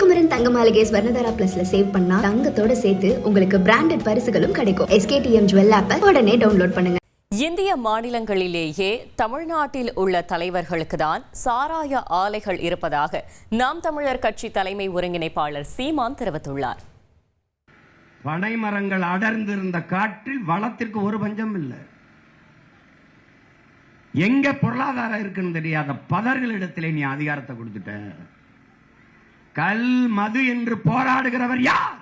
ஸ்ரீகுமரன் தங்க மாளிகை ஸ்வர்ணதாரா பிளஸ்ல சேவ் பண்ணா தங்கத்தோட சேர்த்து உங்களுக்கு பிராண்டட் பரிசுகளும் கிடைக்கும். எஸ்கேடிஎம் ஜுவல் ஆப்பை உடனே டவுன்லோட் பண்ணுங்க. இந்திய மாநிலங்களிலேயே தமிழ்நாட்டில் உள்ள தலைவர்களுக்கு தான் சாராய ஆலைகள் இருப்பதாக நாம் தமிழர் கட்சி தலைமை ஒருங்கிணைப்பாளர் சீமான் தெரிவித்துள்ளார். பனைமரங்கள் அடர்ந்திருந்த காட்டில் வளத்திற்கு ஒரு பஞ்சம் இல்லை. எங்க பொருளாதாரம் இருக்குன்னு தெரியாத பதர்களிடத்திலே நீ அதிகாரத்தை கொடுத்துட்ட. கல் மது என்று போராடுகிறவர் யார்?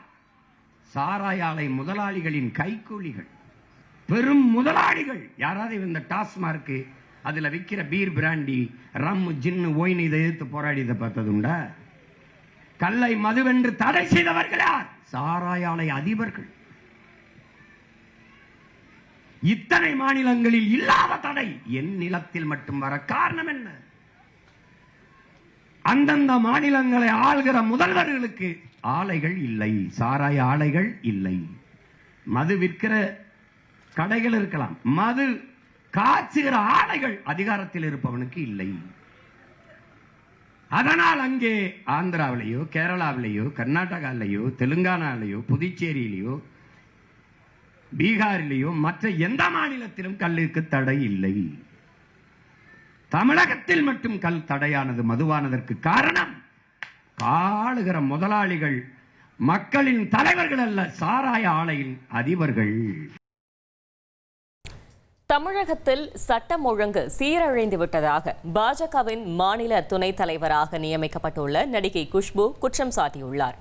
சாராயாலை முதலாளிகளின் கைக்கூலிகள் பெரும் முதலாளிகள். யாராவது இந்த டாஸ்மார்க் அதுல விற்கிற beer brandy rum gin wine இதை எதிர்த்து போராடியதை பார்த்தது உண்டா கல்லை மதுவென்று தடை செய்தவர்கள் யார்? சாராய ஆலை அதிபர்கள். இத்தனை மாநிலங்களில் இல்லாத தடை என் நிலத்தில் மட்டும் வர காரணம் என்ன? அந்தந்த மாநிலங்களை ஆள்கிற முதல்வர்களுக்கு ஆலைகள் இல்லை சாராய ஆலைகள் இல்லை. மது விற்கிற கடைகள் இருக்கலாம். மது காய்ச்சுகிற ஆலைகள் அதிகாரத்தில் இருப்பவனுக்கு இல்லை. அதனால் அங்கே ஆந்திராவிலேயோ கேரளாவிலேயோ கர்நாடகாவிலேயோ தெலுங்கானாவிலேயோ புதுச்சேரியிலேயோ பீகாரிலேயோ மற்ற எந்த மாநிலத்திலும் கல்லுக்கு தடை இல்லை. தமிழகத்தில் மட்டும் கல் தடையானது மதுவானதற்கு காரணம் ஆளுகிற முதலாளிகள் மக்களின் தலைவர்கள் அல்ல சாராய ஆலையின் அதிபர்கள். தமிழகத்தில் சட்டம் ஒழுங்கு சீரழிந்து விட்டதாக பாஜகவின் மாநில துணைத் தலைவராக நியமிக்கப்பட்டுள்ள நடிகை குஷ்பு குற்றம் சாட்டியுள்ளார்.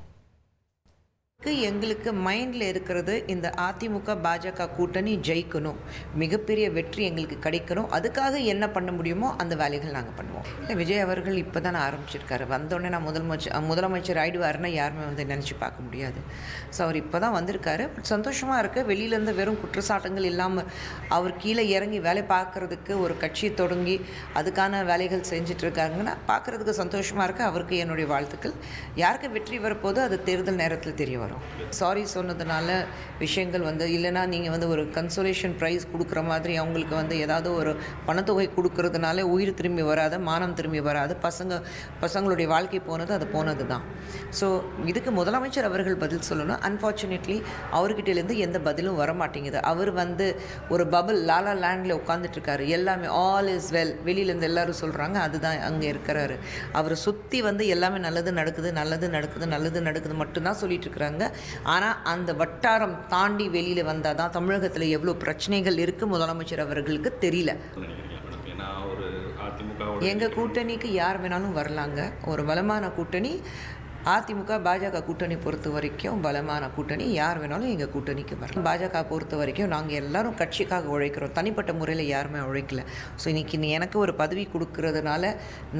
எங்களுக்கு மைண்டில் இருக்கிறது இந்த அதிமுக பாஜக கூட்டணி ஜெயிக்கணும். மிகப்பெரிய வெற்றி எங்களுக்கு கிடைக்கணும். அதுக்காக என்ன பண்ண முடியுமோ அந்த வேலைகள் நாங்கள் பண்ணுவோம். இல்லை விஜய் அவர்கள் இப்போ தான் ஆரம்பிச்சிருக்காரு. வந்தோடனே நான் முதலமைச்சர் முதலமைச்சர் ஆயிடுவாருன்னு யாருமே வந்து நினச்சி பார்க்க முடியாது. ஸோ அவர் இப்போ தான் வந்திருக்காரு சந்தோஷமாக இருக்கு. வெளியிலேருந்து வெறும் குற்றச்சாட்டுங்கள் இல்லாமல் அவர் கீழே இறங்கி வேலை பார்க்கறதுக்கு ஒரு கட்சியை தொடங்கி அதுக்கான வேலைகள் செஞ்சுட்டு இருக்காங்கன்னா பார்க்கறதுக்கு சந்தோஷமாக இருக்கு. அவருக்கு என்னுடைய வாழ்த்துக்கள். யாருக்கு வெற்றி வரப்போதோ அது தேர்தல் நேரத்தில் தெரிய வரும். சாரி சொன்னதுனால விஷயங்கள் வந்து இல்லைன்னா நீங்கள் வந்து ஒரு கன்சோலேஷன் ப்ரைஸ் கொடுக்குற மாதிரி அவங்களுக்கு வந்து ஏதாவது ஒரு பணத்தொகை கொடுக்கறதுனால உயிர் திரும்பி வராது மானம் திரும்பி வராது. பசங்க பசங்களுடைய வாழ்க்கை போனது அது போனது தான் ஸோ இதுக்கு முதலமைச்சர் அவர்கள் பதில் சொல்லணும். அன்ஃபார்ச்சுனேட்லி அவர்கிட்டேருந்து எந்த பதிலும் வர மாட்டேங்குது அவர் வந்து ஒரு பபுள் லாலா லேண்டில் உட்காந்துட்டு இருக்காரு எல்லாமே ஆல் இஸ் வெல் வெளியிலேருந்து எல்லாரும் சொல்கிறாங்க அதுதான் அங்கே இருக்கிறாரு. அவரை சுற்றி வந்து எல்லாமே நல்லது நடக்குது நல்லது நடக்குது நல்லது நடக்குது மட்டும்தான் சொல்லிட்டு இருக்கிறாங்க ஆனால் அந்த வட்டாரம் தாண்டி வெளியில் வந்தால் தான் தமிழகத்தில் எவ்வளோ பிரச்சனைகள் இருக்குது முதலமைச்சர் அவர்களுக்கு தெரியல. எங்கள் கூட்டணிக்கு யார் வேணாலும் வரலாங்க. ஒரு பலமான கூட்டணி அதிமுக பாஜக கூட்டணி பொறுத்த வரைக்கும் பலமான கூட்டணி. யார் வேணாலும் எங்கள் கூட்டணிக்கு வரலாம். பாஜக பொறுத்த வரைக்கும் நாங்கள் எல்லாரும் கட்சிக்காக உழைக்கிறோம். தனிப்பட்ட முறையில் யாருமே உழைக்கல. ஸோ இன்னைக்கு நீ எனக்கு ஒரு பதவி கொடுக்கறதுனால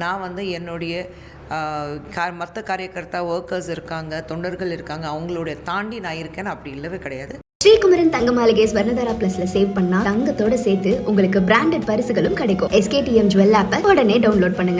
நான் வந்து என்னுடைய மற்ற காரியகர்த்தா ஒர்க்கர்ஸ் இருக்காங்க தொண்டர்கள் இருக்காங்க அவங்களுடைய தாண்டி நான் இருக்கேன்னு அப்படி இல்லவே கிடையாது. ஸ்ரீகுமரன் தங்க மாளிகை ஸ்வர்ணதாரா பிளஸ்ல சேவ் பண்ணா தங்கத்தோட சேர்த்து உங்களுக்கு பிராண்டட் பரிசுகளும் கிடைக்கும். எஸ்கேடிஎம் ஜுவல் ஆப்பை உடனே டவுன்லோட் பண்ணுங்க.